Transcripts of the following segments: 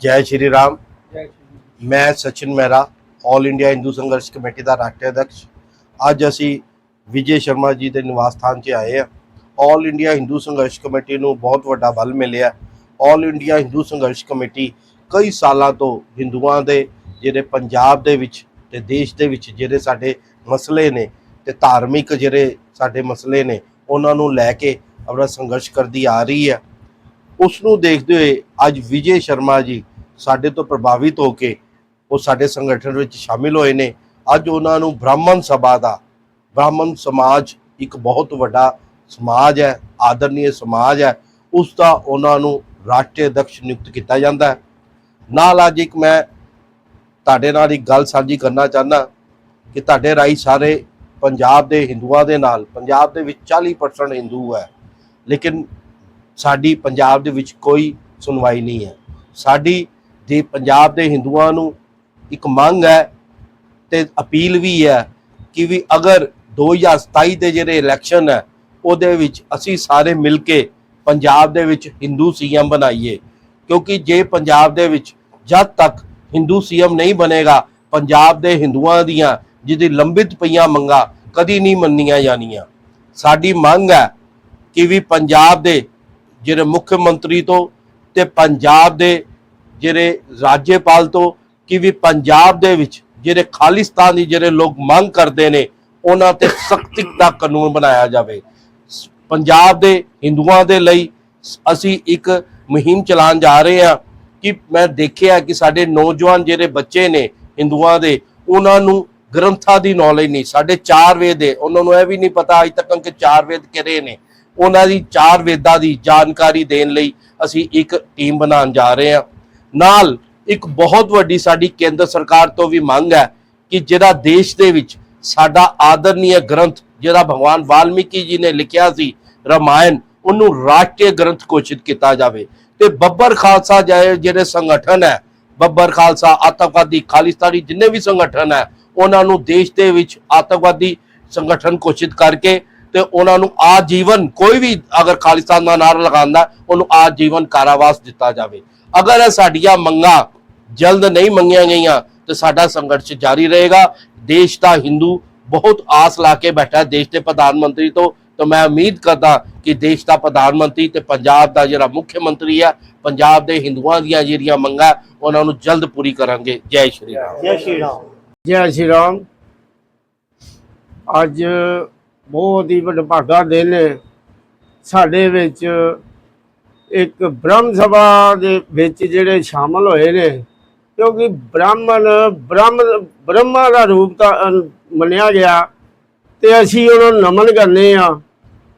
ਜੈ ਸ਼੍ਰੀ ਰਾਮ ਮੈਂ Sachin Mehra all India Hindu Sangharsh committee ਦਾ ਰਾਸ਼ਟਰੀ ਅਧਿਕਸ਼ ਅੱਜ ਅਸੀਂ ਵਿਜੇ ਸ਼ਰਮਾ ਜੀ ਦੇ ਨਿਵਾਸ ਸਥਾਨ 'ਚ ਆਏ ਆ ਆਲ ਇੰਡੀਆ ਹਿੰਦੂ ਸੰਘਰਸ਼ ਕਮੇਟੀ ਨੂੰ ਬਹੁਤ ਵੱਡਾ ਬਲ ਮਿਲਿਆ ਆਲ ਇੰਡੀਆ ਹਿੰਦੂ ਸੰਘਰਸ਼ ਕਮੇਟੀ ਕਈ ਸਾਲਾਂ ਤੋਂ ਹਿੰਦੂਆਂ ਦੇ ਜਿਹੜੇ ਪੰਜਾਬ ਦੇ ਵਿੱਚ ਤੇ ਦੇਸ਼ ਦੇ ਵਿੱਚ ਜਿਹੜੇ ਸਾਡੇ ਮਸਲੇ ਨੇ ਤੇ ਧਾਰਮਿਕ ਜਿਹੜੇ ਸਾਡੇ ਮਸਲੇ ਨੇ ਉਹਨਾਂ ਨੂੰ ਲੈ ਕੇ ਆਪਣਾ ਸੰਘਰਸ਼ ਕਰਦੀ ਆ ਰਹੀ ਹੈ ਉਸ ਨੂੰ ਦੇਖਦੇ ਹੋਏ ਅੱਜ ਵਿਜੇ ਸ਼ਰਮਾ ਜੀ ਸਾਡੇ ਤੋਂ ਪ੍ਰਭਾਵਿਤ ਹੋ ਕੇ ਉਹ ਸਾਡੇ ਸੰਗਠਨ ਵਿੱਚ ਸ਼ਾਮਿਲ ਹੋਏ ਨੇ। ਅੱਜ ਉਹਨਾਂ ਨੂੰ ਬ੍ਰਾਹਮਣ ਸਭਾ ਦਾ, ਬ੍ਰਾਹਮਣ ਸਮਾਜ ਇੱਕ ਬਹੁਤ ਵੱਡਾ ਸਮਾਜ ਹੈ ਆਦਰਨੀय ਸਮਾਜ ਹੈ, ਉਸ ਦਾ ਉਹਨਾਂ ਨੂੰ ਰਾਸ਼ਟਰੀ ਅਧਿਕਸ਼ ਨਿਯੁਕਤ ਕੀਤਾ ਜਾਂਦਾ ਹੈ। ਨਾਲ ਅੱਜ ਇੱਕ ਮੈਂ ਤੁਹਾਡੇ ਨਾਲ ਇੱਕ ਗੱਲ ਸਾਂਝੀ ਕਰਨਾ ਚਾਹੁੰਦਾ ਕਿ ਤੁਹਾਡੇ ਰਾਹੀਂ ਸਾਰੇ ਪੰਜਾਬ ਦੇ ਹਿੰਦੂਆਂ ਦੇ ਨਾਲ, ਪੰਜਾਬ ਦੇ ਵਿੱਚ 40% ਹਿੰਦੂ ਹੈ, ਲੇਕਿਨ ਸਾਡੀ ਪੰਜਾਬ ਦੇ ਵਿੱਚ ਕੋਈ ਸੁਣਵਾਈ ਨਹੀਂ ਹੈ। ਸਾਡੀ ਦੇ ਪੰਜਾਬ ਦੇ ਹਿੰਦੂਆਂ ਨੂੰ ਇੱਕ ਮੰਗ ਹੈ ਤੇ ਅਪੀਲ ਵੀ ਹੈ ਕਿ ਵੀ ਅਗਰ 2027 ਦੇ ਜਿਹੜੇ ਇਲੈਕਸ਼ਨ ਹੈ, ਉਹਦੇ ਵਿੱਚ ਅਸੀਂ ਸਾਰੇ ਮਿਲ ਕੇ ਪੰਜਾਬ ਦੇ ਵਿੱਚ ਹਿੰਦੂ ਸੀਐਮ ਬਣਾਈਏ। ਕਿਉਂਕਿ ਜੇ ਪੰਜਾਬ ਦੇ ਵਿੱਚ ਜਦ ਤੱਕ ਹਿੰਦੂ ਸੀਐਮ ਨਹੀਂ ਬਣੇਗਾ, ਪੰਜਾਬ ਦੇ ਹਿੰਦੂਆਂ ਦੀਆਂ ਜਿਹਦੀ ਲੰਬਿਤ ਪਈਆਂ ਮੰਗਾਂ ਕਦੀ ਨਹੀਂ ਮੰਨੀਆਂ ਜਾਣੀਆਂ। ਸਾਡੀ ਮੰਗ ਹੈ ਕਿ ਵੀ ਪੰਜਾਬ ਦੇ ਜਿਹੜੇ ਮੁੱਖ ਮੰਤਰੀ ਤੋਂ ਤੇ ਪੰਜਾਬ ਦੇ ਜਿਹੜੇ ਰਾਜਪਾਲ ਤੋਂ ਕਿ ਵੀ ਪੰਜਾਬ ਦੇ ਵਿੱਚ ਜਿਹੜੇ ਖਾਲਿਸਤਾਨ ਦੀ ਜਿਹੜੇ ਲੋਕ ਮੰਗ ਕਰਦੇ ਨੇ, ਉਹਨਾਂ ਤੇ ਸਖਤੀ ਦਾ ਕਾਨੂੰਨ ਬਣਾਇਆ ਜਾਵੇ। ਸ- ਪੰਜਾਬ ਦੇ ਹਿੰਦੂਆਂ ਦੇ ਲਈ ਅਸੀਂ ਇੱਕ ਮੁਹਿੰਮ ਚਲਾਉਣ ਜਾ ਰਹੇ ਹਾਂ ਕਿ ਮੈਂ ਦੇਖਿਆ ਕਿ ਸਾਡੇ ਨੌਜਵਾਨ ਜਿਹੜੇ ਬੱਚੇ ਨੇ ਹਿੰਦੂਆਂ ਦੇ, ਉਹਨਾਂ ਨੂੰ ਗ੍ਰੰਥਾਂ ਦੀ ਨੌਲੇਜ ਨਹੀਂ। ਸਾਡੇ ਚਾਰ ਵੇਦ ਹੈ, ਉਹਨਾਂ ਨੂੰ ਇਹ ਵੀ ਨਹੀਂ ਪਤਾ ਅਜ ਤੱਕ ਕਿ ਚਾਰ ਵੇਦ ਕਿਹੜੇ ਨੇ। ਉਹਨਾਂ ਦੀ ਚਾਰ ਵੇਦਾਂ ਦੀ ਜਾਣਕਾਰੀ ਦੇਣ ਲਈ ਅਸੀਂ ਇੱਕ ਟੀਮ ਬਣਾਉਣ ਜਾ ਰਹੇ ਹਾਂ। ਨਾਲ ਇੱਕ ਬਹੁਤ ਵੱਡੀ ਸਾਡੀ ਕੇਂਦਰ ਸਰਕਾਰ ਤੋਂ ਵੀ ਮੰਗ ਹੈ ਕਿ ਜਿਹੜਾ ਦੇਸ਼ ਦੇ ਵਿੱਚ ਸਾਡਾ ਆਦਰਨੀय ਗ੍ਰੰਥ, ਜਿਹੜਾ ਭਗਵਾਨ ਵਾਲਮੀਕੀ ਜੀ ਨੇ ਲਿਖਿਆ ਸੀ, ਰਮਾਇਣ, ਉਹਨੂੰ ਰਾਸ਼ਟਰੀ ਗ੍ਰੰਥ ਘੋਸ਼ਿਤ ਕੀਤਾ ਜਾਵੇ। ਤੇ ਬੱਬਰ ਖਾਲਸਾ ਜਿਹੜੇ ਜਿਹੜੇ ਸੰਗਠਨ ਹੈ, ਬੱਬਰ ਖਾਲਸਾ, ਆਤੰਕਵਾਦੀ, ਖਾਲਿਸਤਾਨੀ ਜਿੰਨੇ ਵੀ ਸੰਗਠਨ ਹੈ, ਉਹਨਾਂ ਨੂੰ ਦੇਸ਼ ਦੇ ਵਿੱਚ ਆਤੰਕਵਾਦੀ ਸੰਗਠਨ ਘੋਸ਼ਿਤ ਕਰਕੇ ਤੇ ਉਹਨਾਂ ਨੂੰ ਆਜੀਵਨ ਕੋਈ ਵੀ ਅਗਰ ਖਾਲਿਸਤਾਨ ਦਾ ਨਾਰਾ ਲਗਾਉਂਦਾ ਉਹਨੂੰ ਆਜੀਵਨ ਕਾਰਾਵਾਸ ਦਿੱਤਾ ਜਾਵੇ। ਅਗਰ ਇਹ ਸਾਡੀਆਂ ਮੰਗਾਂ ਜਲਦ ਨਹੀਂ ਮੰਗੀਆਂ ਗਈਆਂ ਤੇ ਸਾਡਾ ਸੰਘਰਸ਼ ਜਾਰੀ ਰਹੇਗਾ। ਦੇਸ਼ ਦਾ ਹਿੰਦੂ ਬਹੁਤ ਆਸ ਲਾ ਕੇ ਬੈਠਾ ਹੈ ਦੇਸ਼ ਦੇ ਪ੍ਰਧਾਨ ਮੰਤਰੀ ਤੋਂ ਤਾਂ ਮੈਂ ਉਮੀਦ ਕਰਦਾ ਕਿ ਦੇਸ਼ ਦਾ ਪ੍ਰਧਾਨ ਮੰਤਰੀ ਤੇ ਪੰਜਾਬ ਦਾ ਜਿਹੜਾ ਮੁੱਖ ਮੰਤਰੀ ਹੈ ਪੰਜਾਬ ਦੇ ਹਿੰਦੂਆਂ ਦੀਆਂ ਜਿਹੜੀਆਂ ਮੰਗਾਂ ਉਹਨਾਂ ਨੂੰ ਜਲਦ ਪੂਰੀ ਕਰਾਂਗੇ। ਜੈ ਸ਼੍ਰੀ ਰਾਮ। ਜੈ ਸ਼੍ਰੀ ਰਾਮ। ਜੈ ਸ਼੍ਰੀ ਰਾਮ। ਅੱਜ ਬਹੁਤ ਹੀ ਵਡਭਾਗਾ ਦਿਨ ਹੈ ਸਾਡੇ ਵਿੱਚ ਇੱਕ ਬ੍ਰਹਮ ਸਭਾ ਦੇ ਵਿੱਚ ਜਿਹੜੇ ਸ਼ਾਮਲ ਹੋਏ ਨੇ, ਕਿਉਂਕਿ ਬ੍ਰਾਹਮਣ ਬ੍ਰਹਮ ਬ੍ਰਹਮਾ ਦਾ ਰੂਪ ਤਾਂ ਮੰਨਿਆ ਗਿਆ ਤੇ ਅਸੀਂ ਉਹਨਾਂ ਨੂੰ ਨਮਨ ਕਰਨੇ ਆ।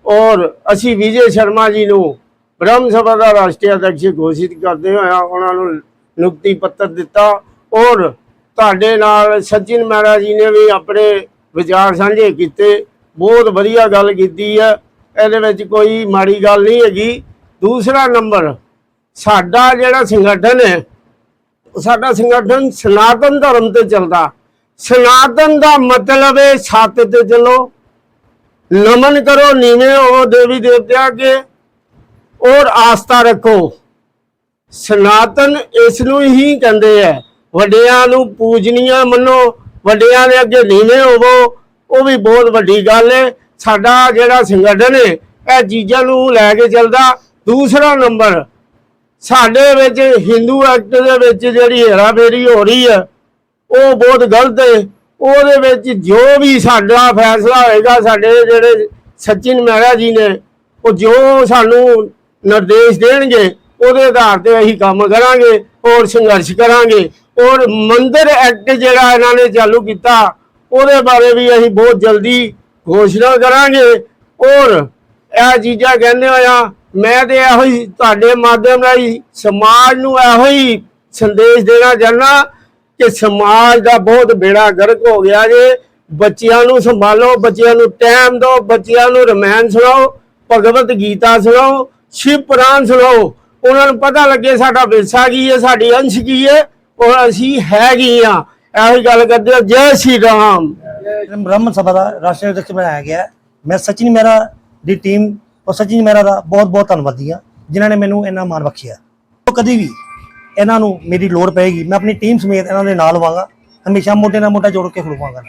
ਔਰ ਅਸੀਂ ਵਿਜੇ ਸ਼ਰਮਾ ਜੀ ਨੂੰ ਬ੍ਰਹਮ ਸਭਾ ਦਾ ਰਾਸ਼ਟਰੀ ਅਧਿਕਸ਼ ਘੋਸ਼ਿਤ ਕਰਦੇ ਹੋਇਆ ਉਹਨਾਂ ਨੂੰ ਨਿਯੁਕਤੀ ਪੱਤਰ ਦਿੱਤਾ। ਔਰ ਤੁਹਾਡੇ ਨਾਲ ਸਚਿਨ ਮਹਿਰਾ ਜੀ ਨੇ ਵੀ ਆਪਣੇ ਵਿਚਾਰ ਸਾਂਝੇ ਕੀਤੇ। ਬਹੁਤ ਵਧੀਆ ਗੱਲ ਕੀਤੀ ਹੈ ਇਹਦੇ ਵਿੱਚ ਕੋਈ ਮਾੜੀ ਗੱਲ ਨਹੀਂ ਹੈਗੀ। ਦੂਸਰਾ ਨੰਬਰ, ਸਾਡਾ ਜਿਹੜਾ ਸੰਗਠਨ ਹੈ, ਸਾਡਾ ਸੰਗਠਨ ਸਨਾਤਨ ਧਰਮ ਤੇ ਚੱਲਦਾ। ਸਨਾਤਨ ਦਾ ਮਤਲਬ ਹੈ ਸੱਤ ਤੇ ਚੱਲੋ। ਨਮਨ ਕਰੋ ਨੀਵੇਂ ਹੋ ਦੇਵੀ ਦੇਵਤਿਆਂ ਕੇ ਔਰ ਆਸਥਾ ਰੱਖੋ। ਸਨਾਤਨ ਇਸ ਨੂੰ ਹੀ ਕਹਿੰਦੇ ਆ। ਵੱਡਿਆਂ ਨੂੰ ਪੂਜਨੀਆ ਮੰਨੋ, ਵੱਡਿਆਂ ਦੇ ਅੱਗੇ ਨੀਵੇਂ ਹੋਵੋ। ਉਹ ਵੀ ਬਹੁਤ ਵੱਡੀ ਗੱਲ ਹੈ। ਸਾਡਾ ਜਿਹੜਾ ਸੰਗਠਨ ਹੈ, ਇਹ ਚੀਜ਼ਾਂ ਨੂੰ ਲੈ ਕੇ ਚੱਲਦਾ। ਦੂਸਰਾ ਨੰਬਰ, ਸਾਡੇ ਵਿੱਚ ਹਿੰਦੂ ਐਕਟ ਦੇ ਵਿੱਚ ਜਿਹੜੀ ਹੇਰਾਫੇਰੀ ਹੋ ਰਹੀ ਹੈ, ਉਹ ਬਹੁਤ ਗਲਤ ਹੈ। ਉਹਦੇ ਵਿੱਚ ਜੋ ਵੀ ਸਾਡਾ ਫੈਸਲਾ ਹੋਏਗਾ, ਸਾਡੇ ਜਿਹੜੇ ਸਚਿਨ ਮਹਿਰਾ ਜੀ ਨੇ, ਉਹ ਜੋ ਸਾਨੂੰ ਨਿਰਦੇਸ਼ ਦੇਣਗੇ, ਉਹਦੇ ਆਧਾਰ ਤੇ ਅਸੀਂ ਕੰਮ ਕਰਾਂਗੇ ਔਰ ਸੰਘਰਸ਼ ਕਰਾਂਗੇ। ਔਰ ਮੰਦਰ ਐਕਟ ਜਿਹੜਾ ਇਹਨਾਂ ਨੇ ਚਾਲੂ ਕੀਤਾ ਉਹਦੇ ਬਾਰੇ ਵੀ ਅਸੀਂ ਬਹੁਤ ਜਲਦੀ ਘੋਸ਼ਣਾ ਕਰਾਂਗੇ। ਔਰ ਇਹ ਚੀਜ਼ਾਂ ਕਹਿੰਦੇ ਹੋਇਆ ਮੈਂ ਤੇ ਇਹੋ ਹੀ ਤੁਹਾਡੇ ਮਾਧਿਅਮ ਰਾਹੀਂ ਸਮਾਜ ਨੂੰ ਇਹੋ ਹੀ ਸੰਦੇਸ਼ ਦੇਣਾ ਚਾਹੁੰਦਾ ਕਿ ਸਮਾਜ ਦਾ ਬਹੁਤ ਬੇੜਾ ਗਰਕ ਹੋ ਗਿਆ ਜੇ। ਬੱਚਿਆਂ ਨੂੰ ਸੰਭਾਲੋ, ਬੱਚਿਆਂ ਨੂੰ ਟਾਈਮ ਦਿਓ, ਬੱਚਿਆਂ ਨੂੰ ਰਮਾਇਣ ਸੁਣਾਓ, ਭਗਵਤ ਗੀਤਾ ਸੁਣਾਓ, ਸ਼ਿਵ ਪੁਰਾਣ ਸੁਣਾਓ। ਉਹਨਾਂ ਨੂੰ ਪਤਾ ਲੱਗੇ ਸਾਡਾ ਵਿਰਸਾ ਕੀ ਹੈ, ਸਾਡੀ ਅੰਸ਼ ਕੀ ਹੈ, ਔਰ ਅਸੀਂ ਹੈ ਕੀ ਆ ਇਹੋ ਗੱਲ ਕਰਦੇ ਹਾਂ ਜੈ ਸ਼੍ਰੀ ਰਾਮ। ਬ੍ਰਹਮ ਸਭਾ ਦਾ ਰਾਸ਼ਟਰੀ ਅਧਿਕਸ਼ ਬਣਾਇਆ ਗਿਆ। ਮੈਂ ਸਚਿਨ ਮਹਿਰਾ ਦੀ ਟੀਮ ਔਰ ਸਚਿਨ ਮਹਿਰਾ ਦਾ ਬਹੁਤ ਬਹੁਤ ਧੰਨਵਾਦੀ ਹਾਂ, ਜਿਨ੍ਹਾਂ ਨੇ ਮੈਨੂੰ ਇੰਨਾ ਮਾਣ ਬਖਸ਼ਿਆ। ਉਹ ਕਦੀ ਵੀ ਇਹਨਾਂ ਨੂੰ ਮੇਰੀ ਲੋੜ ਪਏਗੀ। ਮੈਂ ਆਪਣੀ ਟੀਮ ਸਮੇਤ ਇਹਨਾਂ ਦੇ ਨਾਲ ਹੋਵਾਂਗਾ ਹਮੇਸ਼ਾ ਮੋਢੇ ਨਾਲ ਮੋਢਾ ਜੋੜ ਕੇ ਖੜੂਵਾਂਗਾ